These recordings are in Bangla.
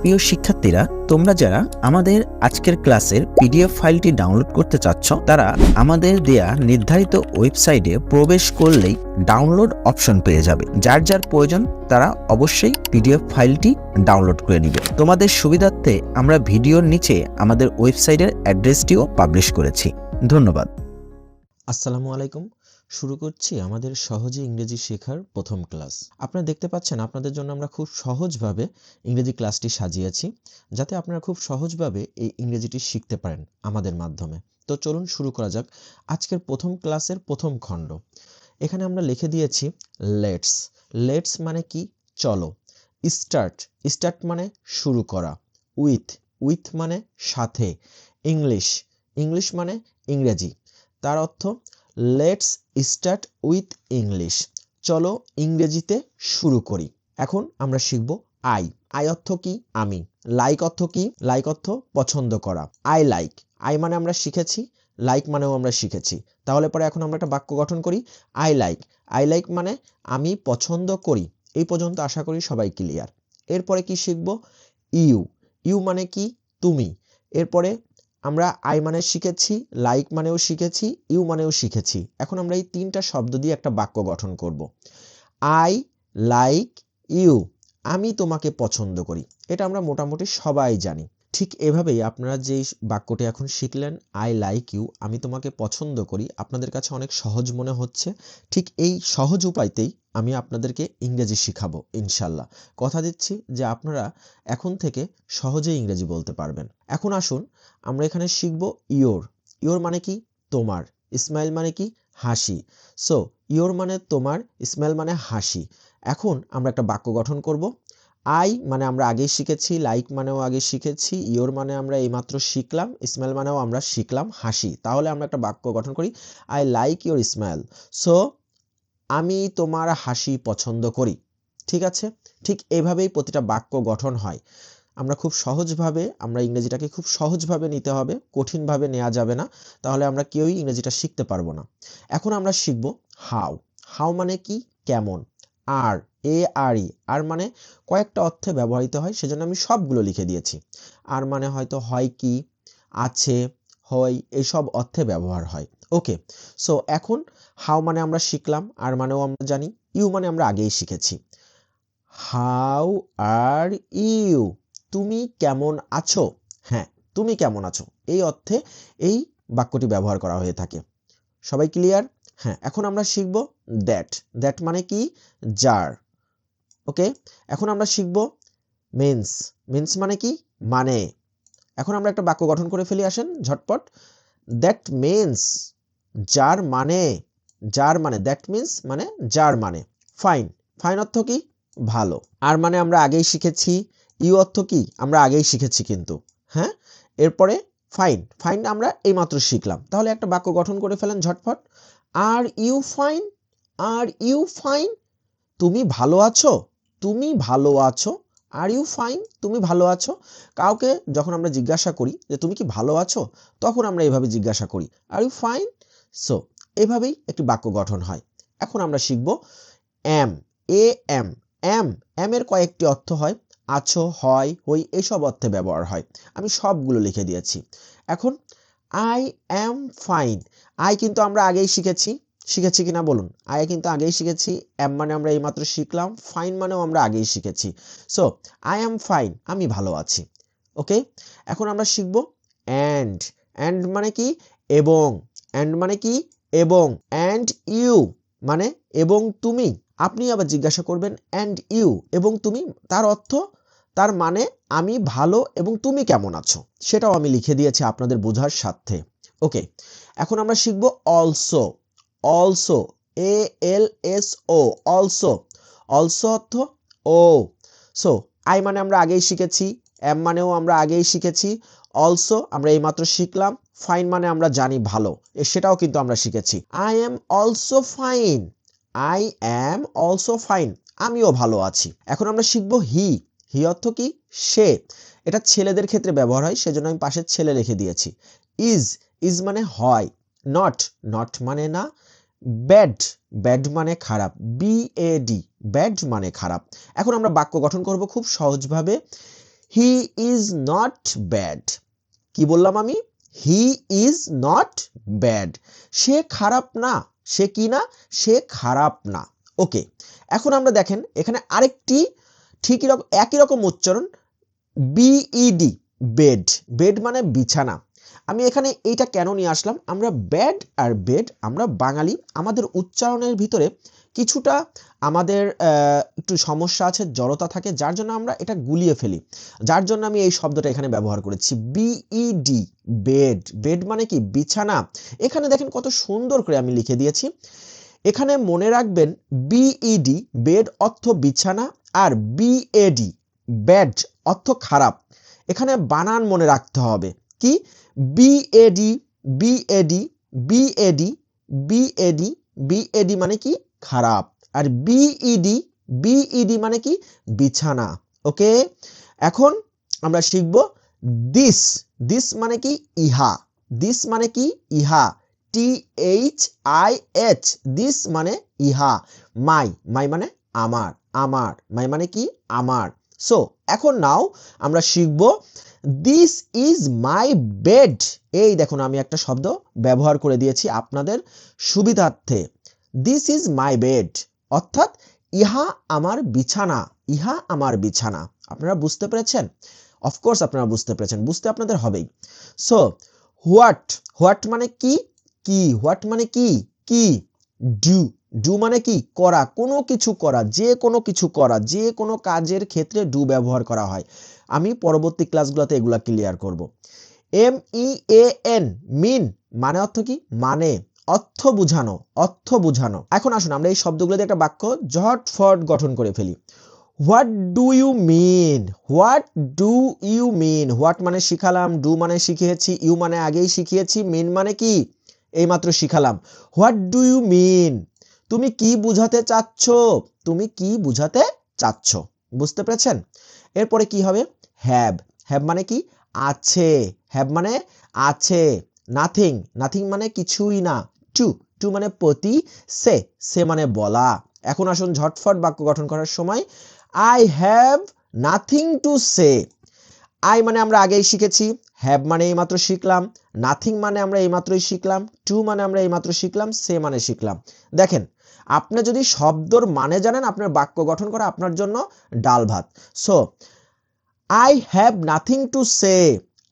প্রিয় শিক্ষার্থীরা, তোমরা যারা আমাদের আজকের ক্লাসের পিডিএফ ফাইলটি ডাউনলোড করতে চাচ্ছ, তারা আমাদের দেয়া নির্ধারিত ওয়েবসাইটে প্রবেশ করলেই ডাউনলোড অপশন পেয়ে যাবে। যার যার প্রয়োজন, তারা অবশ্যই পিডিএফ ফাইলটি ডাউনলোড করে নিবে। তোমাদের সুবিধার্থে আমরা ভিডিওর নিচে আমাদের ওয়েবসাইটের অ্যাড্রেসটিও পাবলিশ করেছি। ধন্যবাদ। আসসালামু আলাইকুম। শুরু করছি আমাদের সহজে ইংরেজি শেখার প্রথম ক্লাস। আপনারা দেখতে পাচ্ছেন, আপনাদের জন্য আমরা খুব সহজভাবে ইংরেজি ক্লাসটি সাজিয়েছি, যাতে আপনারা খুব সহজভাবে এই ইংরেজিটি শিখতে পারেন আমাদের মাধ্যমে। তো চলুন শুরু করা যাক আজকের প্রথম ক্লাসের প্রথম খণ্ড। এখানে আমরা লিখে দিয়েছি, লেটস। লেটস মানে কি? চলো। স্টার্ট। স্টার্ট মানে শুরু করা। উইথ। উইথ মানে সাথে। ইংলিশ। ইংলিশ মানে ইংরেজি। তার অর্থ লেটস স্টার্ট উইথ ইংলিশ চলো ইংরেজিতে শুরু করি। এখন আমরা শিখব আই আই অর্থ কি? আমি। লাইক অর্থ কি? লাইক অর্থ পছন্দ করা। আই লাইক আই মানে আমরা শিখেছি লাইক মানেও আমরা শিখেছি। তাহলে পরে এখন আমরা একটা বাক্য গঠন করি। আই লাইক আই লাইক মানে আমি পছন্দ করি। এই পর্যন্ত আশা করি সবাই ক্লিয়ার এরপরে কি শিখব? ইউ ইউ মানে কি? তুমি। এরপরে আমরা আই মানে শিখেছি লাইক মানেও শিখেছি ইউ মানেও শিখেছি। এখন আমরা এই তিনটা শব্দ দিয়ে একটা বাক্য গঠন করব। আই লাইক ইউ আমি তোমাকে পছন্দ করি। এটা আমরা মোটামুটি সবাই জানি। ঠিক এভাবেই আপনারা যেই বাক্যটি এখন শিখলেন আই লাইক ইউ আমি তোমাকে পছন্দ করি, আপনাদের কাছে অনেক সহজ মনে হচ্ছে। ঠিক এই সহজ উপায়তেই আমি আপনাদেরকে ইংরেজি শিখাবো, ইনশাল্লাহ। কথা দিচ্ছি যে আপনারা এখন থেকে সহজেই ইংরেজি বলতে পারবেন। এখন আসুন, আমরা এখানে শিখব ইয়োর ইয়োর মানে কি? তোমার। ইসমাইল মানে কি? হাসি। সো ইয়োর মানে তোমার, ইসমাইল মানে হাসি। এখন আমরা একটা বাক্য গঠন করব। আই মানে আমরা আগেই শিখেছি, লাইক মানেও আগে শিখেছি ইয়োর মানে আমরা এইমাত্র শিখলাম, ইসমাইল মানেও আমরা শিখলাম, হাসি। তাহলে আমরা একটা বাক্য গঠন করি, I like your smile. So আমি তোমার হাসি পছন্দ করি, ঠিক আছে? ঠিক এভাবেই প্রতিটা বাক্য গঠন হয়। আমরা খুব সহজভাবে, আমরা ইংরেজিটাকে খুব সহজভাবে নিতে হবে, কঠিনভাবে নেওয়া যাবে না, তাহলে আমরা কেউই ইংরেজিটা শিখতে পারব না। এখন আমরা শিখব হাউ। হাউ মানে কি? কেমন। আর, এ, আর, ই। আর মানে কয়েকটা অর্থে ব্যবহৃত হয়, সেজন্য আমি সবগুলো লিখে দিয়েছি। আর মানে হয়তো হয় কি, আছে, হয় এইসব অর্থে ব্যবহার হয়। ওকে সো এখন হাউ মানে আমরা শিখলাম, আর মানেও আমরা জানি ইউ মানে আমরা আগেই শিখেছি। হাউ আর ইউ তুমি কেমন আছো? হ্যাঁ তুমি কেমন আছো? এই অর্থে এই বাক্যটি ব্যবহার করা হয়ে থাকে। সবাই ক্লিয়ার হ্যাঁ এখন আমরা শিখব দ্যাট দ্যাট মানে কি? যার ওকে এখন আমরা শিখব মিন্স মিন্স মানে কি? মানে। এখন আমরা একটা বাক্য গঠন করে ফেলি, আসেন, ঝটপট। দ্যাট মিন্স যার মানে যার মানে দ্যাট মিন্স মানে যার মানে ফাইন ফাইন অর্থ কি? ভালো। আর মানে আমরা আগেই শিখেছি ইউ অর্থ কি? আমরা আগেই শিখেছি কিন্তু হ্যাঁ? এরপরে ফাইন ফাইন আমরা এইমাত্র শিখলাম। তাহলে একটা বাক্য গঠন করে ফেলেন ঝটফট are you fine are you fine তুমি ভালো আছো? তুমি ভালো আছো? আর ইউ ফাইন তুমি ভালো আছো? কাউকে যখন আমরা জিজ্ঞাসা করি যে, তুমি কি ভালো আছো? তখন আমরা এইভাবে জিজ্ঞাসা করি। আর ইউ ফাইন সো এভাবেই একটি বাক্য গঠন হয়। এখন আমরা শিখব am A M am am এর কয়েকটি অর্থ হয়, আছো, হয়, হই এইসব অর্থে ব্যবহার হয়। আমি সবগুলো লিখে দিয়েছি। এখন আই অ্যাম ফাইন আই কিন্তু আমরা আগেই শিখেছি। শিখেছি কিনা বলুন? আই কিন্তু আগেই শিখেছি। এম মানে আমরা এইমাত্র শিখলাম। ফাইন মানেও আমরা আগেই শিখেছি। সো আই অ্যাম ফাইন আমি ভালো আছি। ওকে এখন আমরা শিখব অ্যান্ড অ্যান্ড মানে কি? এবং। অ্যান্ড মানে কি? এবং অ্যান্ড ইউ মানে এবং তুমি। আপনি আবার জিজ্ঞাসা করবেন অ্যান্ড ইউ এবং তুমি, তার অর্থ, তার মানে আমি ভালো এবং তুমি কেমন আছো? সেটাও আমি লিখে দিয়েছি আপনাদের বোঝার স্বার্থে। ওকে এখন আমরা শিখব also also A L S O also also অর্থ ও সো আই মানে আমরা আগেই শিখেছি এম মানেও আমরা আগেই শিখেছি। অলসো আমরা এইমাত্র শিখলাম। ফাইন মানে আমরা জানি ভালো সেটাও কিন্তু আমরা শিখেছি। I am also fine I am also fine আমিও ভালো আছি। এখন আমরা শিখব হি হি অর্থ কি? সে। এটা ছেলেদের ক্ষেত্রে ব্যবহার হয়, সেজন্য আমি পাশের ছেলে লিখে দিয়েছি। ইজ ইজ মানে হয় নট নট মানে না ব্যাড ব্যাড মানে খারাপ বি এ ডি ব্যাড মানে খারাপ। এখন আমরা বাক্য গঠন করব খুব সহজভাবে। হি ইজ নট ব্যাড কি বললাম আমি? হি ইজ নট ব্যাড সে খারাপ না। সে কি না? সে খারাপ না। ওকে, এখন আমরা দেখেন, এখানে আরেকটি ঠিকই রকম একই রকম উচ্চারণ বিইডি বেড বেড মানে বিছানা। আমি এখানে এইটা কেন নিয়ে আসলাম? আমরা ব্যাড আর বেড আমরা বাঙালি, আমাদের উচ্চারণের ভিতরে কিছুটা আমাদের একটু সমস্যা আছে, জড়তা থাকে, যার জন্য আমরা এটা গুলিয়ে ফেলি। যার জন্য আমি এই শব্দটা এখানে ব্যবহার করেছি। বিইডি বেড বেড মানে কি? বিছানা। এখানে দেখেন কত সুন্দর করে আমি লিখে দিয়েছি। এখানে মনে রাখবেন বিইডি বেড অর্থ বিছানা আর বিএডি ব্যাড অর্থ খারাপ। এখানে বানান মনে রাখতে হবে। কি? B A D B A D B A D B A D B A D মানে কি? খারাপ। আর বিইডি বিইডি মানে কি? বিছানা। ওকে? এখন আমরা শিখব দিস দিস মানে কি? ইহা। দিস মানে কি? ইহা। T H I H this মানে ইহা। মাই মাই মানে আমার। আমার। মাই মানে কি? আমার। সো এখন নাও আমরা শিখব দিস ইজ মাই বেড এই দেখুন আমি একটা শব্দ ব্যবহার করে দিয়েছি আপনাদের সুবিধার্থে। দিস ইজ মাই বেড অর্থাৎ, ইহা আমার বিছানা, ইহা আমার বিছানা। আপনারা বুঝতে পেরেছেন? অফকোর্স আপনারা বুঝতে পেরেছেন। বুঝতে আপনাদের হবেই। সো হোয়াট হোয়াট মানে কি? কি? হোয়াট মানে কি? কি? ডু ডু মানে কি? করা। কোনো কিছু করা। যে কোনো কিছু করা। যে কোনো কাজের ক্ষেত্রে ডু ব্যবহার করা হয়। আমি পরবর্তী ক্লাসগুলোতে এগুলো ক্লিয়ার করব। এম ই এ এন মিন মানে অর্থ কি? মানে। অর্থ বুঝানো অর্থ বুঝানো। এখন আসুন আমরা এই শব্দগুলো দিয়ে একটা বাক্য ঝটফট গঠন করে ফেলি। What do you mean what do you mean what মানে শিখালাম ডু মানে শিখিয়েছি ইউ মানে আগেই শিখিয়েছি মিন মানে কি? এইমাত্র শিখালাম। হোয়াট ডু ইউ মিন তুমি কি বুঝাতে চাচ্ছ? তুমি কি বুঝাতে চাচ্ছ? বুঝতে পেরেছেন? এরপরে কি হবে? হ্যাব হ্যাব মানে কি? আছে। হ্যাব মানে আছে। নাথিং নাথিং মানে কিছুই না। টু টু মানে প্রতি, সে সে মানে বলা। এখন আসুন ঝটফট বাক্য গঠন করার সময়। I have nothing to say I মানে আমরা আগেই শিখেছি। হ্যাভ মানে এইমাত্র শিখলাম। নাথিং মানে আমরা এইমাত্রই শিখলাম। টু মানে আমরা এইমাত্র শিখলাম। সে মানে শিখলাম। দেখেন, আপনি যদি শব্দর মানে জানেন, আপনার বাক্য গঠন করা আপনার জন্য ডাল ভাত। So I have nothing to say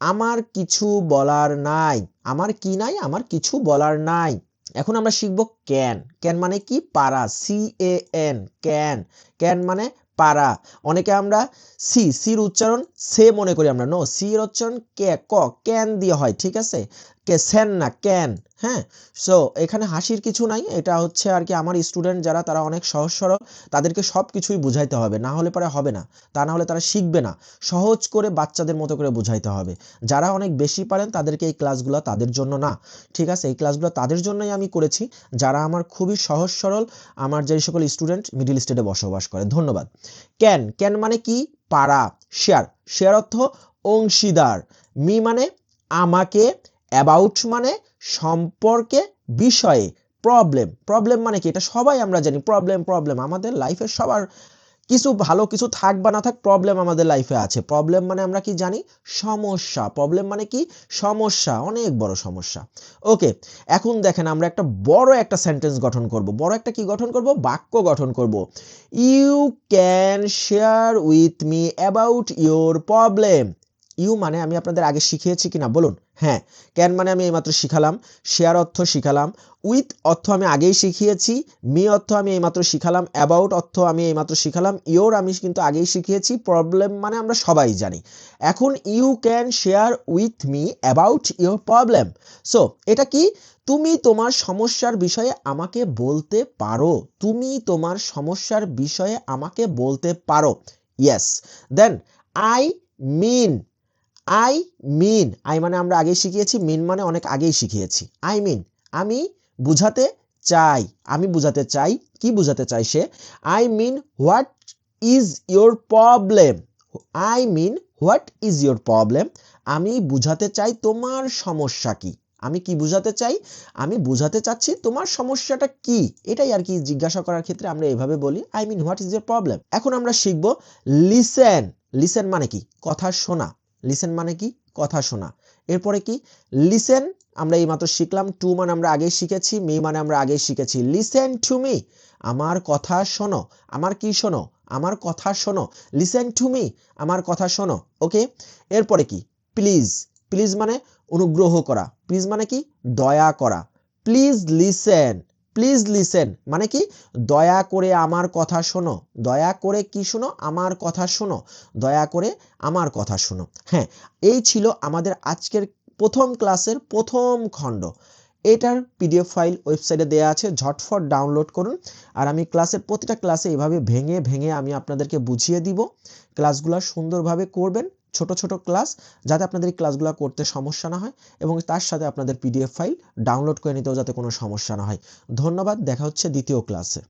আমার কিছু বলার নাই। আমার কি নাই? আমার কিছু বলার নাই। এখন আমরা শিখব ক্যান ক্যান মানে কি? পারা। C A N can can মানে পারা। অনেকে আমরা সি সির উচ্চারণ সে মনে করি আমরা। নো সি এর উচ্চারণ কে, ক ক্যান দিয়ে হয়, ঠিক আছে? কে সেন না ক্যান হ্যাঁ? সো এখানে হাসির কিছু নাই। এটা হচ্ছে আর কি আমার স্টুডেন্ট যারা, তারা অনেক সহজ সরল। তাদেরকে সব কিছুই বুঝাইতে হবে। না হলে পরে হবে না। তা না হলে তারা শিখবে না। সহজ করে বাচ্চাদের মতো করে বুঝাইতে হবে। যারা অনেক বেশি পারেন, তাদেরকে এই ক্লাসগুলো তাদের জন্য না। ঠিক আছে? এই ক্লাসগুলো তাদের জন্যই আমি করেছি। যারা আমার খুবই সহজ সরল, আমার যে সকল স্টুডেন্ট মিডিল স্টেটে বসবাস করে। ধন্যবাদ। ক্যান ক্যান মানে কি? পারা শেয়ার শেয়ার অর্থ অংশীদার। মি মানে আমাকে অ্যাবাউট মানে সম্পর্কে বিষয়ে প্রবলেম প্রবলেম মানে কি? এটা সবাই আমরা জানি। প্রবলেম প্রবলেম আমাদের লাইফে সবার কিছু ভালো কিছু থাক বা না থাক প্রবলেম আমাদের লাইফে আছে। প্রবলেম মানে আমরা কি জানি? সমস্যা। প্রবলেম মানে কি? সমস্যা। অনেক বড় সমস্যা। ওকে এখন দেখেন আমরা একটা বড় একটা সেন্টেন্স গঠন করব। বড় একটা কি গঠন করব? বাক্য গঠন করব। You can share with me about your problem you মানে আমি আপনাদের আগে শিখিয়েছি কিনা? বলুন। হ্যাঁ ক্যান মানে আমি এইমাত্র শিখালাম শেয়ার অর্থ শিখালাম উইথ অর্থ আমি আগেই শিখিয়েছি মি অর্থ আমি এইমাত্র শিখালাম অ্যাবাউট অর্থ আমি এইমাত্র শিখালাম ইওর আমি কিন্তু আগেই শিখিয়েছি প্রবলেম মানে আমরা সবাই জানি। এখন you can share with me about your problem so এটা কি? তুমি তোমার সমস্যার বিষয়ে আমাকে বলতে পারো। তুমি তোমার সমস্যার বিষয়ে আমাকে বলতে পারো। Yes then I mean I mean I মানে আমরা আগেই শিখিয়েছি মিন মানে অনেক আগেই শিখিয়েছি। আই মিন আমি বুঝাতে চাই। আমি বুঝাতে চাই, কি বুঝাতে চাই সে? I mean what is your problem I mean what is your problem আমি বুঝাতে চাই তোমার সমস্যা কি? আমি কি বুঝাতে চাই? আমি বুঝাতে চাচ্ছি তোমার সমস্যাটা কি? এটাই আর কি জিজ্ঞাসা করার ক্ষেত্রে আমরা এভাবে বলি I mean what is your problem এখন আমরা শিখব লিসেন লিসেন মানে কি? কথা শোনা। লিসেন মানে কি? কথা শোনা। এরপরে কি? লিসেন আমরা এইমাত্র শিখলাম। টু মানে আমরা আগেই শিখেছি মি মানে আমরা আগেই শিখেছি। লিসেন টু মি আমার কথা শোনো। আমার কি শোনো? আমার কথা শোনো। লিসেন টু মি আমার কথা শোনো। ওকে এরপরে কি? প্লিজ প্লিজ মানে অনুগ্রহ করা। প্লিজ মানে কি? দয়া করা। প্লিজ লিসেন প্লিজ লিসেন মানে কি? দয়া করে আমার কথা শোনো। দয়া করে কি শোনো? আমার কথা শোনো। দয়া করে আমার কথা শোনো। হ্যাঁ এই ছিল আমাদের আজকের প্রথম ক্লাসের প্রথম খণ্ড। এটার পিডিএফ ফাইল ওয়েবসাইটে দেওয়া আছে। ঝটফট ডাউনলোড করুন। আর আমি ক্লাসের প্রতিটা ক্লাসে এভাবে ভেঙে ভেঙে আমি আপনাদেরকে বুঝিয়ে দিব। ক্লাসগুলো সুন্দরভাবে করবেন। ছোট ছোট ক্লাস যাতে আপনাদের এই ক্লাসগুলো করতে সমস্যা না হয় এবং তার সাথে আপনাদের পিডিএফ ফাইল ডাউনলোড করে নিতেও যাতে কোনো সমস্যা না হয়। ধন্যবাদ, দেখা হচ্ছে দ্বিতীয় ক্লাসে